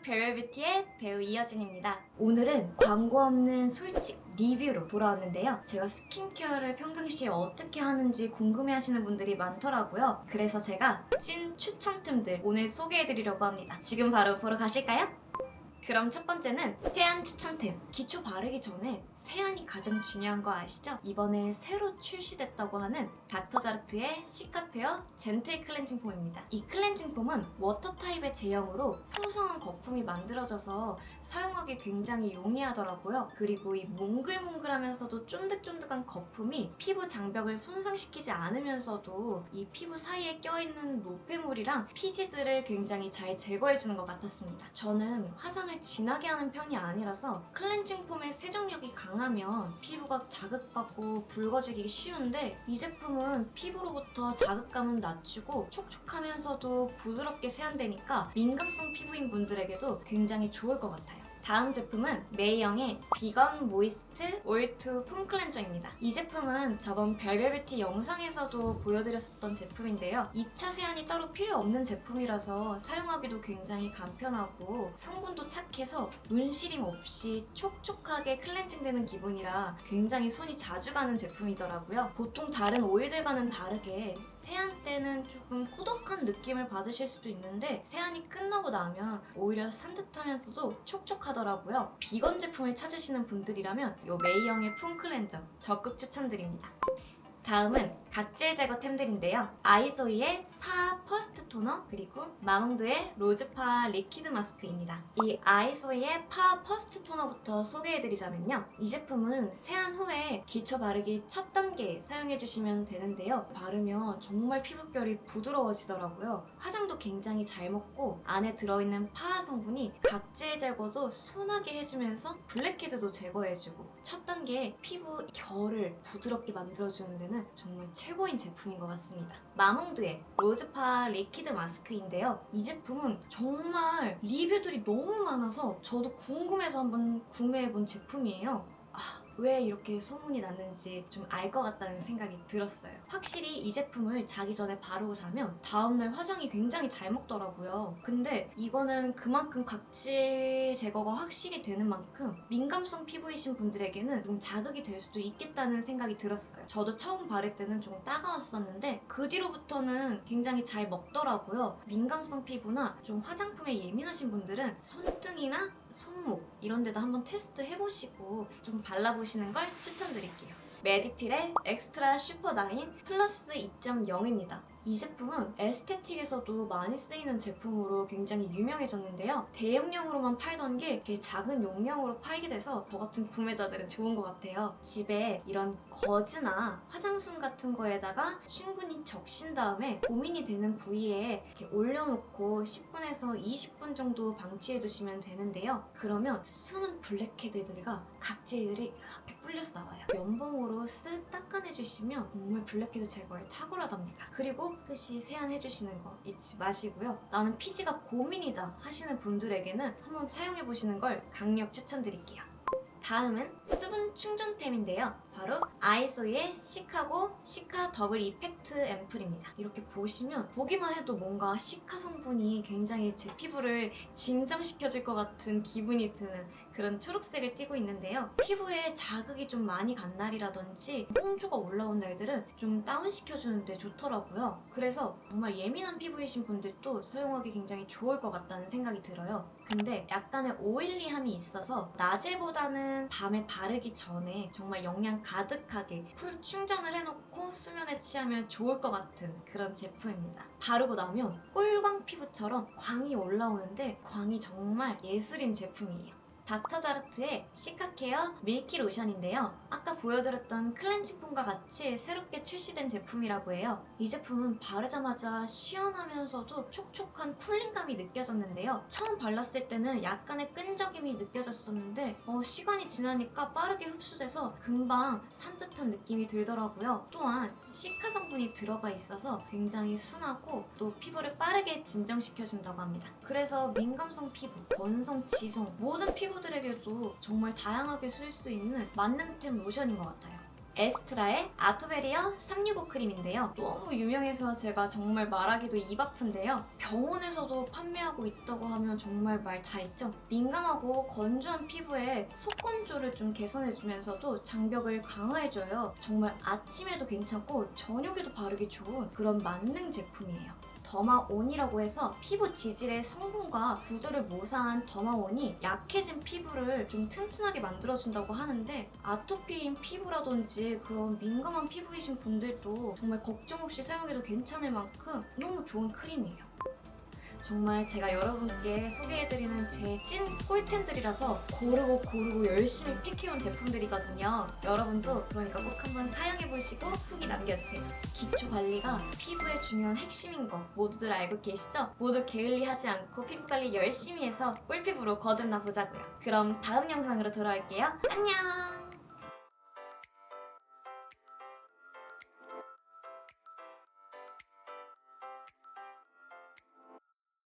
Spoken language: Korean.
별별뷰티의 배우 이여진입니다. 오늘은 광고 없는 솔직 리뷰로 돌아왔는데요. 제가 스킨케어를 평상시에 어떻게 하는지 궁금해 하시는 분들이 많더라고요. 그래서 제가 찐 추천템들 오늘 소개해 드리려고 합니다. 지금 바로 보러 가실까요? 그럼 첫 번째는 세안 추천템. 기초 바르기 전에 세안이 가장 중요한 거 아시죠? 이번에 새로 출시됐다고 하는 닥터자르트의 시카페어 젠틀 클렌징 폼입니다. 이 클렌징 폼은 워터 타입의 제형으로 풍성한 거품이 만들어져서 사용하기 굉장히 용이하더라고요. 그리고 이 몽글몽글하면서도 쫀득쫀득한 거품이 피부 장벽을 손상시키지 않으면서도 이 피부 사이에 껴있는 노폐물이랑 피지들을 굉장히 잘 제거해주는 것 같았습니다. 저는 화장을 진하게 하는 편이 아니라서 클렌징 폼의 세정력이 강하면 피부가 자극받고 붉어지기 쉬운데 이 제품은 피부로부터 자극감은 낮추고 촉촉하면서도 부드럽게 세안되니까 민감성 피부인 분들에게도 굉장히 좋을 것 같아요. 다음 제품은 메이영의 비건 모이스트 올투 폼 클렌저입니다. 이 제품은 저번 별별뷰티 영상에서도 보여드렸었던 제품인데요. 2차 세안이 따로 필요 없는 제품이라서 사용하기도 굉장히 간편하고 성분도 착해서 눈시림 없이 촉촉하게 클렌징되는 기분이라 굉장히 손이 자주 가는 제품이더라고요. 보통 다른 오일들과는 다르게 세안 때는 조금 꾸덕한 느낌을 받으실 수도 있는데 세안이 끝나고 나면 오히려 산뜻하면서도 촉촉하 더라고요. 비건 제품을 찾으시는 분들이라면 이 메이영의 폼 클렌저 적극 추천드립니다. 다음은 각질 제거템들인데요. 아이소이의 파 퍼스트 토너 그리고 마몽드의 로즈파 리퀴드 마스크입니다. 이 아이소이의 파 퍼스트 토너부터 소개해드리자면요. 이 제품은 세안 후에 기초 바르기 첫 단계 사용해주시면 되는데요. 바르면 정말 피부결이 부드러워지더라고요. 화장도 굉장히 잘 먹고 안에 들어있는 파 성분이 각질 제거도 순하게 해주면서 블랙헤드도 제거해주고 첫 단계 피부 결을 부드럽게 만들어주는 데는 정말 최고인 제품인 것 같습니다. 마몽드의 로즈파 리퀴드 마스크인데요. 이 제품은 정말 리뷰들이 너무 많아서 저도 궁금해서 한번 구매해본 제품이에요. 아, 왜 이렇게 소문이 났는지 좀 알 것 같다는 생각이 들었어요. 확실히 이 제품을 자기 전에 바르고 자면 다음날 화장이 굉장히 잘 먹더라고요. 근데 이거는 그만큼 각질 제거가 확실히 되는 만큼 민감성 피부이신 분들에게는 좀 자극이 될 수도 있겠다는 생각이 들었어요. 저도 처음 바를 때는 좀 따가웠었는데 그 뒤로부터는 굉장히 잘 먹더라고요. 민감성 피부나 좀 화장품에 예민하신 분들은 손등이나 손목 이런 데다 한번 테스트 해보시고 좀 발라보시 는 걸 추천드릴게요. 메디필의 엑스트라 슈퍼나인 플러스 2.0입니다. 이 제품은 에스테틱에서도 많이 쓰이는 제품으로 굉장히 유명해졌는데요. 대용량으로만 팔던 게 이렇게 작은 용량으로 팔게 돼서 저 같은 구매자들은 좋은 것 같아요. 집에 이런 거즈나 화장솜 같은 거에다가 충분히 적신 다음에 고민이 되는 부위에 이렇게 올려놓고 10분에서 20분 정도 방치해 두시면 되는데요. 그러면 숨은 블랙헤드들과 각질들이 이렇게 불려서 나와요. 면봉으로 쓱 닦아내주시면 정말 블랙헤드 제거에 탁월하답니다. 그리고 끝이 세안해주시는 거 잊지 마시고요. 나는 피지가 고민이다 하시는 분들에게는 한번 사용해보시는 걸 강력 추천드릴게요. 다음은 수분 충전템인데요. 바로 아이소이의 시카고 시카 더블 이펙트 앰플입니다. 이렇게 보시면 보기만 해도 뭔가 시카 성분이 굉장히 제 피부를 진정시켜줄 것 같은 기분이 드는 그런 초록색을 띠고 있는데요. 피부에 자극이 좀 많이 간 날이라든지 홍조가 올라온 날들은 좀 다운시켜주는데 좋더라고요. 그래서 정말 예민한 피부이신 분들도 사용하기 굉장히 좋을 것 같다는 생각이 들어요. 근데 약간의 오일리함이 있어서 낮에보다는 밤에 바르기 전에 정말 영양 가득하게 풀 충전을 해놓고 수면에 취하면 좋을 것 같은 그런 제품입니다. 바르고 나면 꿀광 피부처럼 광이 올라오는데 광이 정말 예술인 제품이에요. 닥터자르트의 시카케어 밀키 로션인데요. 아까 보여드렸던 클렌징 폼과 같이 새롭게 출시된 제품이라고 해요. 이 제품은 바르자마자 시원하면서도 촉촉한 쿨링감이 느껴졌는데요. 처음 발랐을 때는 약간의 끈적임이 느껴졌었는데 어, 시간이 지나니까 빠르게 흡수돼서 금방 산뜻한 느낌이 들더라고요. 또한 시카 성분이 들어가 있어서 굉장히 순하고 또 피부를 빠르게 진정시켜준다고 합니다. 그래서 민감성 피부, 건성, 지성 모든 피부 들에게도 정말 다양하게 쓸 수 있는 만능템 로션인 것 같아요. 에스트라의 아토베리아 365 크림인데요. 너무 유명해서 제가 정말 말하기도 입 아픈데요. 병원에서도 판매하고 있다고 하면 정말 말 다 했죠. 민감하고 건조한 피부에 속건조를 좀 개선해주면서도 장벽을 강화해줘요. 정말 아침에도 괜찮고 저녁에도 바르기 좋은 그런 만능 제품이에요. 더마온이라고 해서 피부 지질의 성분과 구조를 모사한 더마온이 약해진 피부를 좀 튼튼하게 만들어준다고 하는데 아토피인 피부라든지 그런 민감한 피부이신 분들도 정말 걱정 없이 사용해도 괜찮을 만큼 너무 좋은 크림이에요. 정말 제가 여러분께 소개해드리는 제 찐 꿀템들이라서 고르고 고르고 열심히 픽해온 제품들이거든요. 여러분도 그러니까 꼭 한번 사용해보시고 후기 남겨주세요. 기초 관리가 피부의 중요한 핵심인 거 모두들 알고 계시죠? 모두 게을리하지 않고 피부 관리 열심히 해서 꿀피부로 거듭나 보자고요. 그럼 다음 영상으로 돌아올게요. 안녕!